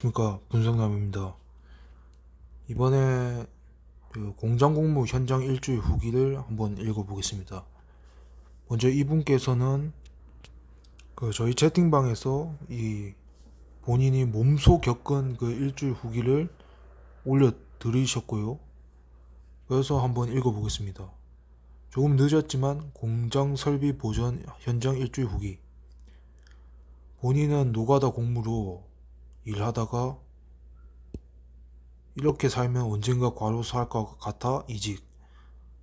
안녕하십니까 분성남입니다. 이번에 그 공장 공무 현장 일주일 후기를 한번 읽어보겠습니다. 먼저 이분께서는 그 저희 채팅방에서 이 본인이 몸소 겪은 그 일주일 후기를 올려 드리셨고요. 그래서 한번 읽어보겠습니다. 조금 늦었지만 공장 설비 보전 현장 일주일 후기. 본인은 노가다 공무로 일하다가 이렇게 살면 언젠가 과로사 할것 같아 이직.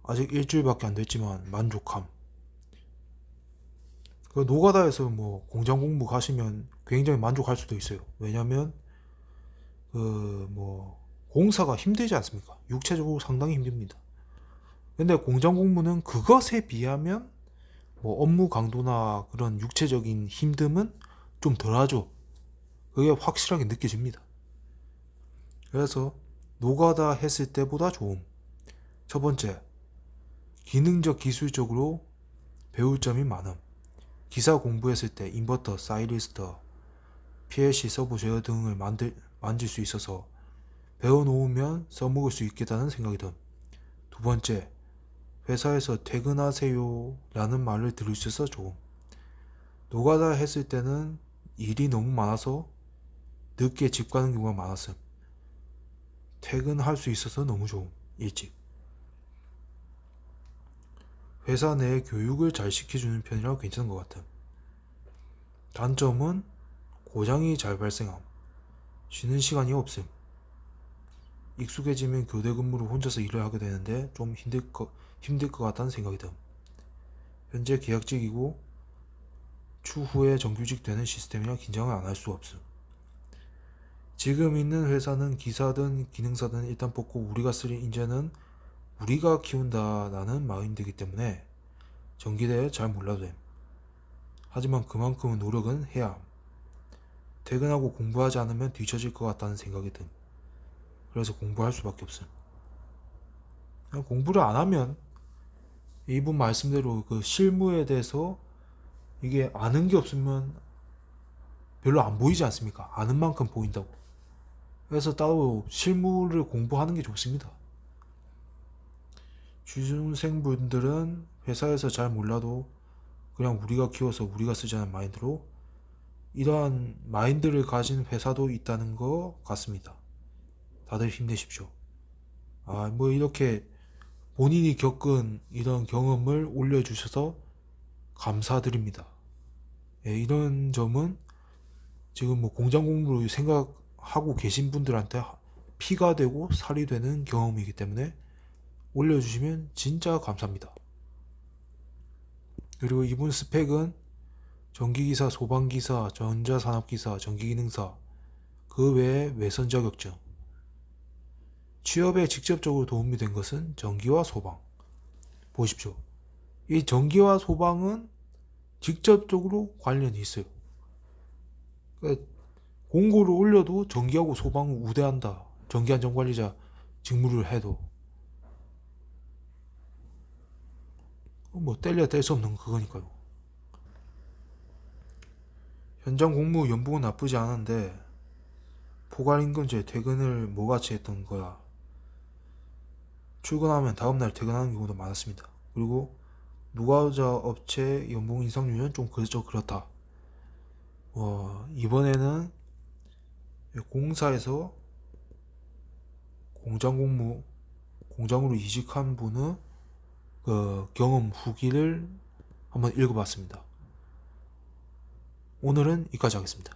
아직 일주일밖에 안 됐지만 만족함. 그 노가다에서 뭐 공장 공부 가시면 굉장히 만족할 수도 있어요. 왜냐면 그 뭐 공사가 힘들지 않습니까? 육체적으로 상당히 힘듭니다. 근데 공장 공무는 그것에 비하면 뭐 업무 강도나 그런 육체적인 힘듦은 좀 덜하죠. 그게 확실하게 느껴집니다. 그래서 노가다 했을 때보다 좋음. 첫 번째, 기능적 기술적으로 배울 점이 많음. 기사 공부했을 때 인버터, 사이리스터, PLC 서브 제어 등을 만들, 만질 수 있어서 배워놓으면 써먹을 수 있겠다는 생각이 든. 두 번째, 회사에서 퇴근하세요 라는 말을 들을 수 있어 좋음. 노가다 했을 때는 일이 너무 많아서 늦게 집 가는 경우가 많았음. 퇴근할 수 있어서 너무 좋음. 일찍. 회사 내 교육을 잘 시켜주는 편이라 괜찮은 것 같음. 단점은 고장이 잘 발생함. 쉬는 시간이 없음. 익숙해지면 교대 근무로 혼자서 일을 하게 되는데 좀 힘들 것, 힘들 것 같다는 생각이 듦. 현재 계약직이고 추후에 정규직 되는 시스템이라 긴장을 안 할 수 없음. 지금 있는 회사는 기사든 기능사든 일단 뽑고 우리가 쓸 인재는 우리가 키운다라는 마인드이기 때문에 전기대에 잘 몰라도 됨. 하지만 그만큼의 노력은 해야 함. 퇴근하고 공부하지 않으면 뒤처질 것 같다는 생각이 듦. 그래서 공부할 수밖에 없음. 공부를 안 하면 이분 말씀대로 그 실무에 대해서 이게 아는 게 없으면 별로 안 보이지 않습니까? 아는 만큼 보인다고. 그래서 따로 실무를 공부하는 게 좋습니다. 취준생분들은 회사에서 잘 몰라도 그냥 우리가 키워서 우리가 쓰자는 마인드로 이러한 마인드를 가진 회사도 있다는 것 같습니다. 다들 힘내십시오. 아, 뭐 이렇게 본인이 겪은 이런 경험을 올려주셔서 감사드립니다. 예, 이런 점은 지금 뭐 공장 공부로 생각 하고 계신 분들한테 피가 되고 살이 되는 경험이기 때문에 올려주시면 진짜 감사합니다. 그리고 이분 스펙은 전기기사, 소방기사, 전자산업기사, 전기기능사, 그 외에 외선 자격증. 취업에 직접적으로 도움이 된 것은 전기와 소방. 보십시오. 이 전기와 소방은 직접적으로 관련이 있어요. 그러니까 공고를 올려도 전기하고 소방을 우대한다. 전기안전관리자 직무를 해도 뭐 뗄래야 뗄수 없는 그거니까요. 현장 공무 연봉은 나쁘지 않은데 포괄 임금제 퇴근을 뭐같이 했던 거야. 출근하면 다음날 퇴근하는 경우도 많았습니다. 그리고 노가자 업체 연봉 인상률은 좀 그저 그렇다. 어, 이번에는 공사에서 공장 공무 공장으로 이직한 분의 그 경험 후기를 한번 읽어봤습니다. 오늘은 여기까지 하겠습니다.